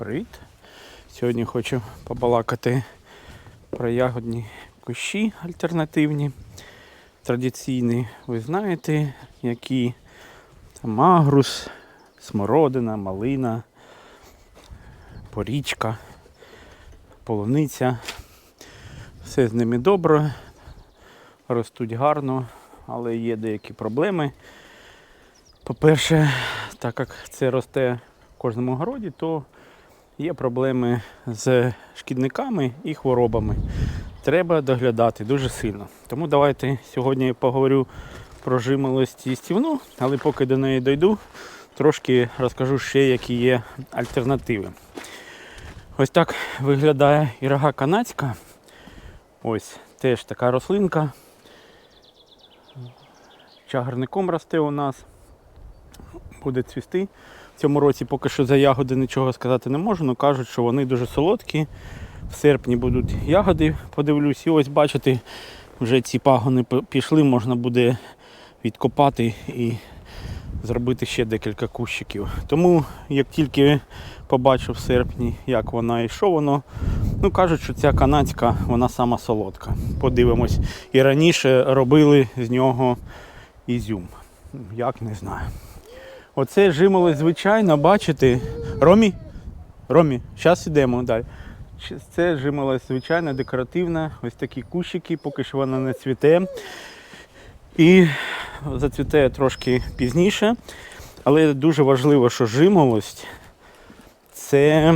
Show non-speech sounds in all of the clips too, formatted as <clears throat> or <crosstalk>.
Привіт! Сьогодні хочу побалакати про ягодні кущі альтернативні, традиційні. Ви знаєте, які там агрус, смородина, малина, порічка, полуниця. Все з ними добре, ростуть гарно, але є деякі проблеми. По-перше, так як це росте в кожному городі, то є проблеми з шкідниками і хворобами. Треба доглядати дуже сильно. Тому давайте сьогодні я поговорю про жимолость їстівну, але поки до неї дойду, трошки розкажу ще, які є альтернативи. Ось так виглядає ірога канадська. Ось теж така рослинка. Чагарником росте у нас буде цвісти. Цьому році поки що за ягоди нічого сказати не можу, але кажуть, що вони дуже солодкі. В серпні будуть ягоди, подивлюсь. І ось бачите, вже ці пагони пішли, можна буде відкопати і зробити ще декілька кущиків. Тому як тільки побачу в серпні, як вона і що воно, ну кажуть, що ця канадська, вона сама солодка. Подивимось. І раніше робили з нього ізюм. Як не знаю. Оце жимолость, звичайно, бачите. Ромі? Ромі, зараз йдемо далі. Це жимолость, звичайно, декоративна. Ось такі кущики, поки що вона не цвіте. І зацвіте трошки пізніше. Але дуже важливо, що жимолость це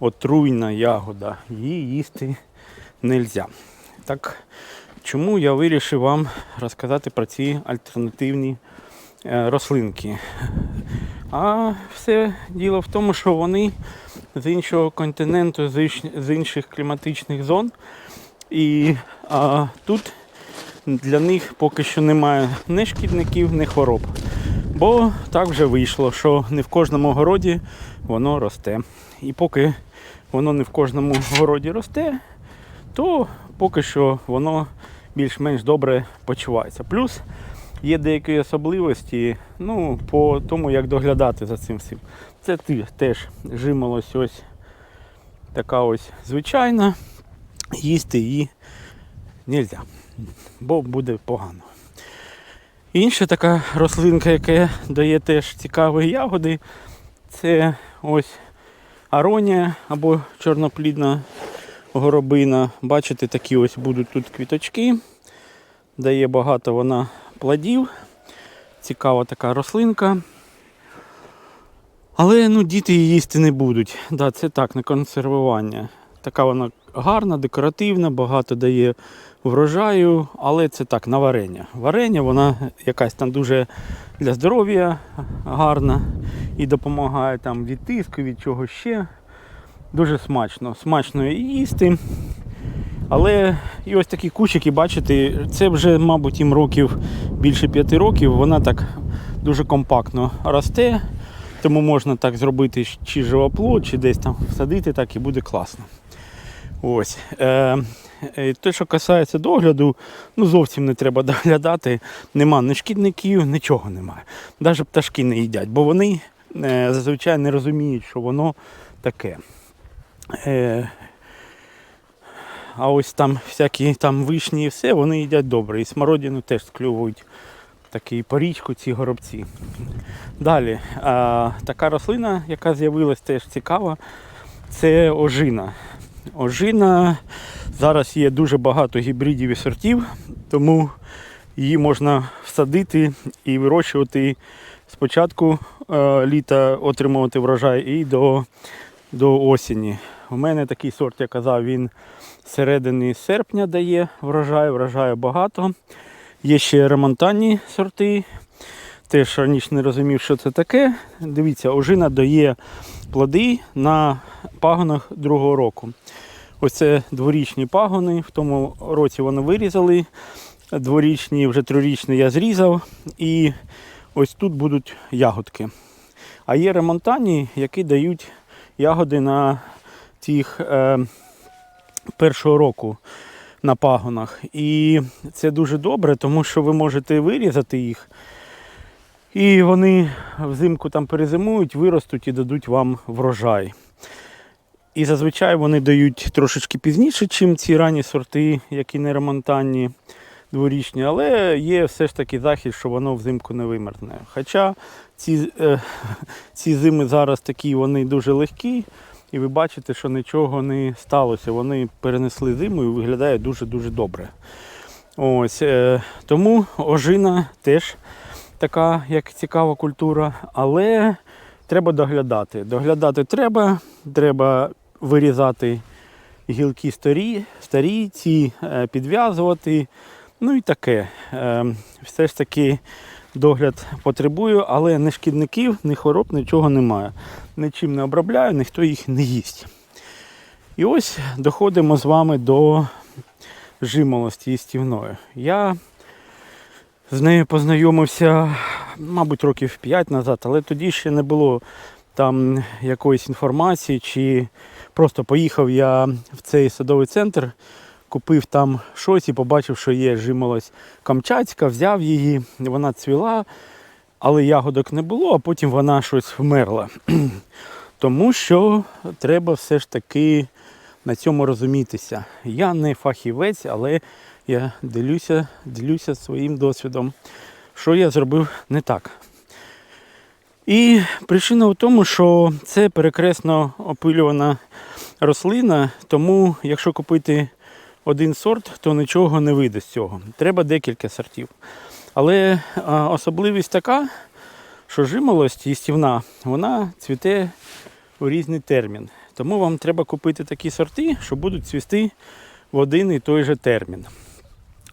отруйна ягода. Її їсти не можна. Так, чому я вирішив вам розказати про ці альтернативні рослинки. А все діло в тому, що вони з іншого континенту, з інших кліматичних зон. І а, тут для них поки що немає ні шкідників, ні хвороб. Бо так вже вийшло, що не в кожному городі воно росте. І поки воно не в кожному городі росте, то поки що воно більш-менш добре почувається. Плюс є деякі особливості ну, по тому, як доглядати за цим всім. Це ти теж жимолось ось така ось звичайна. Їсти її не можна, бо буде погано. Інша така рослинка, яка дає теж цікаві ягоди, це ось аронія або чорноплідна горобина. Бачите, такі ось будуть тут квіточки. Дає багато вона плодів. Цікава така рослинка. Але ну, діти її їсти не будуть. Да, це так, на консервування. Така вона гарна, декоративна, багато дає врожаю, але це так, на варення. Варення вона якась там дуже для здоров'я гарна і допомагає там від тиску, від чого ще. Дуже смачно. Смачно її їсти. Але і ось такі кущики, бачите, це вже, мабуть, їм років більше п'яти років. Вона так дуже компактно росте, тому можна так зробити чи живоплод, чи десь там всадити, так і буде класно. Ось. Е, е, те, що касається догляду, ну зовсім не треба <laughs> доглядати. Нема ні шкідників, нічого немає. Навіть пташки не їдять, бо вони е, зазвичай не розуміють, що воно таке. А ось там всякі там вишні і все, вони їдять добре. І смородину теж склювують такий порічку, ці горобці. Далі, а, така рослина, яка з'явилась теж цікава, це ожина. Ожина зараз є дуже багато гібридів і сортів, тому її можна всадити і вирощувати спочатку е, літа, отримувати врожай і до, до осені. У мене такий сорт, я казав, він з середини серпня дає врожай, врожаю багато. Є ще ремонтанні сорти. Теж раніше не розумів, що це таке. Дивіться, ожина дає плоди на пагонах другого року. Ось це дворічні пагони. В тому році вони вирізали. Дворічні, вже трирічні я зрізав. І ось тут будуть ягодки. А є ремонтані, які дають ягоди на тих е, першого року на пагонах. І це дуже добре, тому що ви можете вирізати їх І вони взимку там перезимують, виростуть і дадуть вам врожай. І зазвичай вони дають трошечки пізніше, ніж ці ранні сорти, які не ремонтанні, дворічні, але є все ж таки захист, що воно взимку не вимерзне. Хоча ці, е, <laughs> ці зими зараз такі вони дуже легкі, і ви бачите, що нічого не сталося. Вони перенесли зиму і виглядає дуже-дуже добре. Ось, е, тому ожина теж така, як цікава культура, але треба доглядати. Доглядати треба, треба вирізати гілки старі, старі ці е, підв'язувати. Ну і таке. Е, Все ж таки догляд потребую, але ні шкідників, ні хвороб, нічого немає. Нічим не обробляю, ніхто їх не їсть. І ось доходимо з вами до жимолості їстівної. Я з нею познайомився, мабуть, років 5 назад, але тоді ще не було там якоїсь інформації, чи просто поїхав я в цей садовий центр, купив там щось і побачив, що є жимолость камчатська, взяв її, вона цвіла, але ягодок не було, а потім вона щось вмерла. <clears throat> Тому що треба все ж таки на цьому розумітися. Я не фахівець, але я ділюся, ділюся своїм досвідом, що я зробив не так. І причина в тому, що це перекресно опилювана рослина, тому якщо купити один сорт, то нічого не вийде з цього. Треба декілька сортів. Але особливість така, що жимолость їстівна, вона цвіте у різний термін. Тому вам треба купити такі сорти, що будуть цвісти в один і той же термін.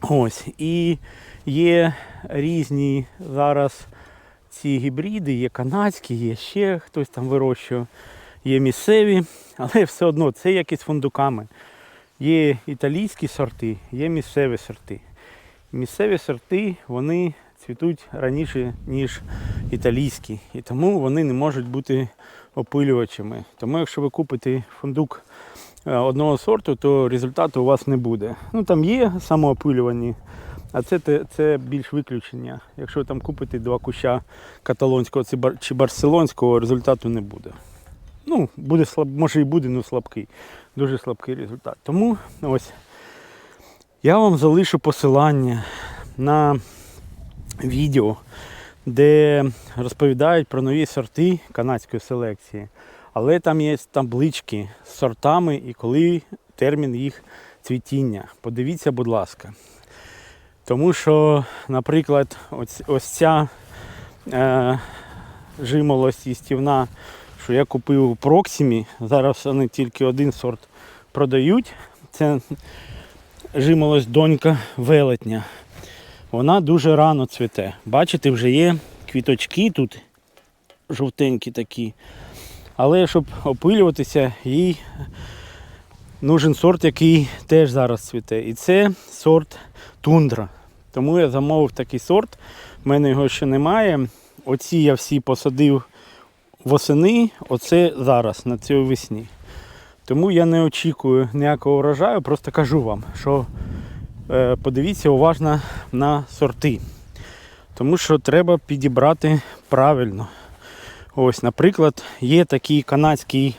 Ось. І є різні зараз ці гібриди, є канадські, є ще хтось там вирощує, є місцеві, але все одно це як із фундуками. Є італійські сорти, є місцеві сорти. Місцеві сорти вони цвітуть раніше, ніж італійські, і тому вони не можуть бути опилювачами. Тому якщо ви купите фундук е, одного сорту, то результату у вас не буде. Ну там є самоопилювані, а це, це більш виключення. Якщо ви там купити два куща каталонського чи барселонського, результату не буде. Ну, буде слаб, може і буде, але слабкий. Дуже слабкий результат. Тому ось я вам залишу посилання на відео, де розповідають про нові сорти канадської селекції. Але там є таблички з сортами і коли термін їх цвітіння. Подивіться, будь ласка. Тому що, наприклад, ось, ось ця е, жимолость їстівна, що я купив у Проксимі, зараз вони тільки один сорт продають. Це жимолость донька велетня. Вона дуже рано цвіте. Бачите, вже є квіточки тут жовтенькі такі. Але щоб опилюватися, їй нужен сорт, який теж зараз цвіте. І це сорт тундра. Тому я замовив такий сорт. У мене його ще немає. Оці я всі посадив восени, оце зараз, на цій весні. Тому я не очікую ніякого врожаю, просто кажу вам, що е, подивіться уважно на сорти. Тому що треба підібрати правильно. Ось, наприклад, є такі канадські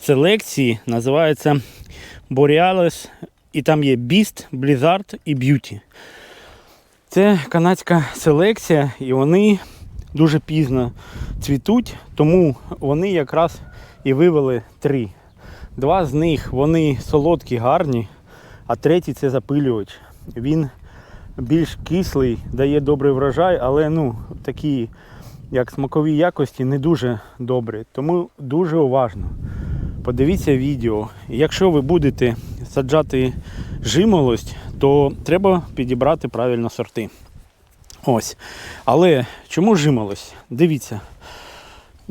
селекції, називається Borealis, і там є Beast, Blizzard і Beauty. Це канадська селекція, і вони дуже пізно цвітуть, тому вони якраз і вивели три. Два з них вони солодкі, гарні, а третій це запилювач. Він більш кислий, дає добрий врожай, але ну, такі, як смакові якості, не дуже добрі. Тому дуже уважно. Подивіться відео. Якщо ви будете саджати жимолость, то треба підібрати правильно сорти. Ось. Але чому жимолость? Дивіться.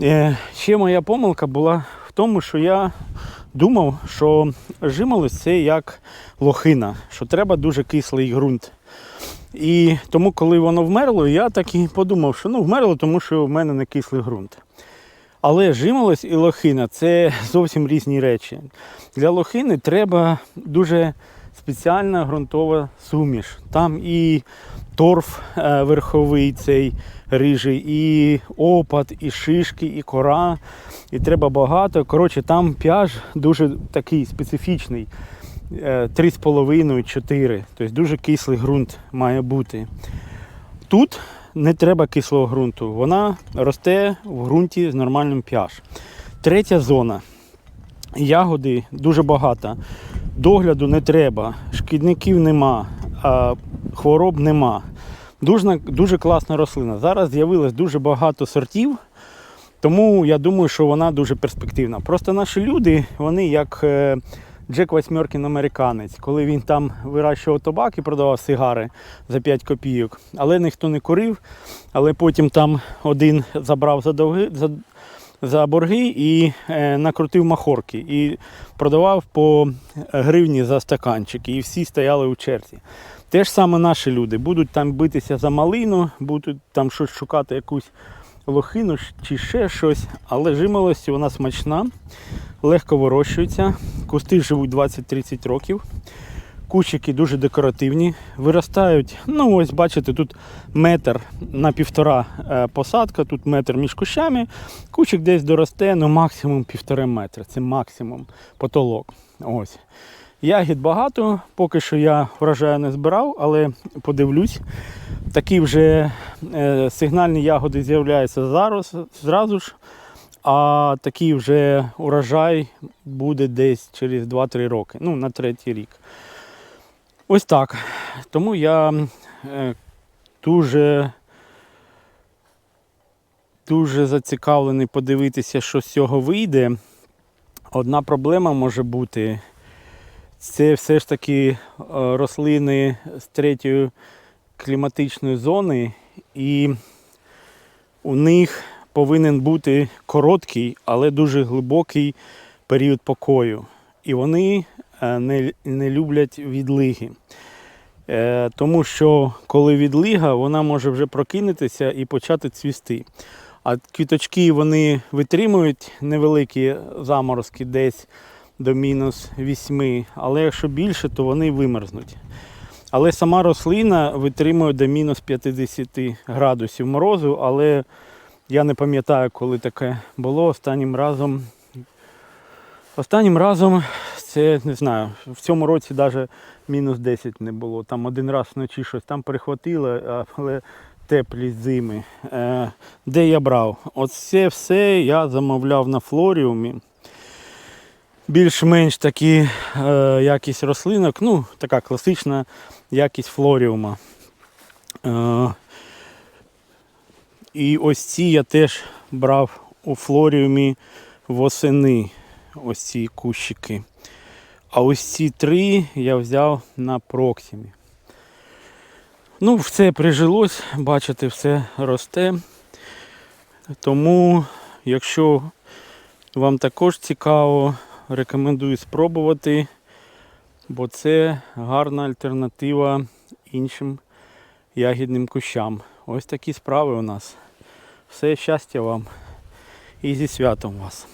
Е, ще моя помилка була в тому, що я думав, що жимолость це як лохина, що треба дуже кислий ґрунт. І тому, коли воно вмерло, я так і подумав, що ну вмерло, тому що в мене не кислий ґрунт. Але жимолость і лохина це зовсім різні речі. Для лохини треба дуже спеціальна ґрунтова суміш. Там і торф е, верховий, цей рижий, і опад, і шишки, і кора. І треба багато. Коротше, там п'яж дуже такий специфічний. е, 3,5-4. Тобто дуже кислий ґрунт має бути. Тут не треба кислого ґрунту. Вона росте в ґрунті з нормальним pH. Третя зона. Ягоди дуже багато. Догляду не треба, шкідників нема, хвороб нема. Дуже, дуже класна рослина. Зараз з'явилось дуже багато сортів, тому я думаю, що вона дуже перспективна. Просто наші люди, вони як е, Джек Восьмеркін американець, коли він там вирощував табак і продавав сигари за 5 копійок, але ніхто не курив. Але потім там один забрав за, довги, за, за борги і е, накрутив махорки. І продавав по гривні за стаканчик. І всі стояли у черзі. Те ж саме наші люди будуть там битися за малину, будуть там щось шукати, якусь лохину чи ще щось. Але жимолость вона смачна, легко вирощується. Кусти живуть 20-30 років. Кущики дуже декоративні, виростають. Ну, ось бачите, тут метр на півтора е, посадка, тут метр між кущами. Кущик десь доросте, ну максимум півтора метра. Це максимум потолок. Ось. Ягід багато, поки що я врожаю не збирав, але подивлюсь. Такі вже е, сигнальні ягоди з'являються зараз, зразу ж. А такий вже урожай буде десь через 2-3 роки, ну на третій рік. Ось так. Тому я е, дуже, дуже зацікавлений подивитися, що з цього вийде. Одна проблема може бути. Це все ж таки е, рослини з третьої кліматичної зони, і у них повинен бути короткий, але дуже глибокий період покою. І вони не, не люблять відлиги. Е, Тому що коли відлига, вона може вже прокинутися і почати цвісти. А квіточки вони витримують невеликі заморозки десь до мінус 8, але якщо більше, то вони вимерзнуть. Але сама рослина витримує до мінус 50 градусів морозу, але я не пам'ятаю, коли таке було останнім разом. Останнім разом це не знаю, в цьому році навіть мінус 10 не було. Там один раз вночі щось там перехватило, але теплі зими. Е, де я брав? Оце все я замовляв на флоріумі. Більш-менш такі е, якість рослинок, ну, така класична якість флоріума. Е, і ось ці я теж брав у флоріумі восени. Ось ці кущики. А ось ці три я взяв на проксімі. Ну, все прижилось, бачите, все росте. Тому, якщо вам також цікаво, рекомендую спробувати, бо це гарна альтернатива іншим ягідним кущам. Ось такі справи у нас. Все щастя вам і зі святом вас.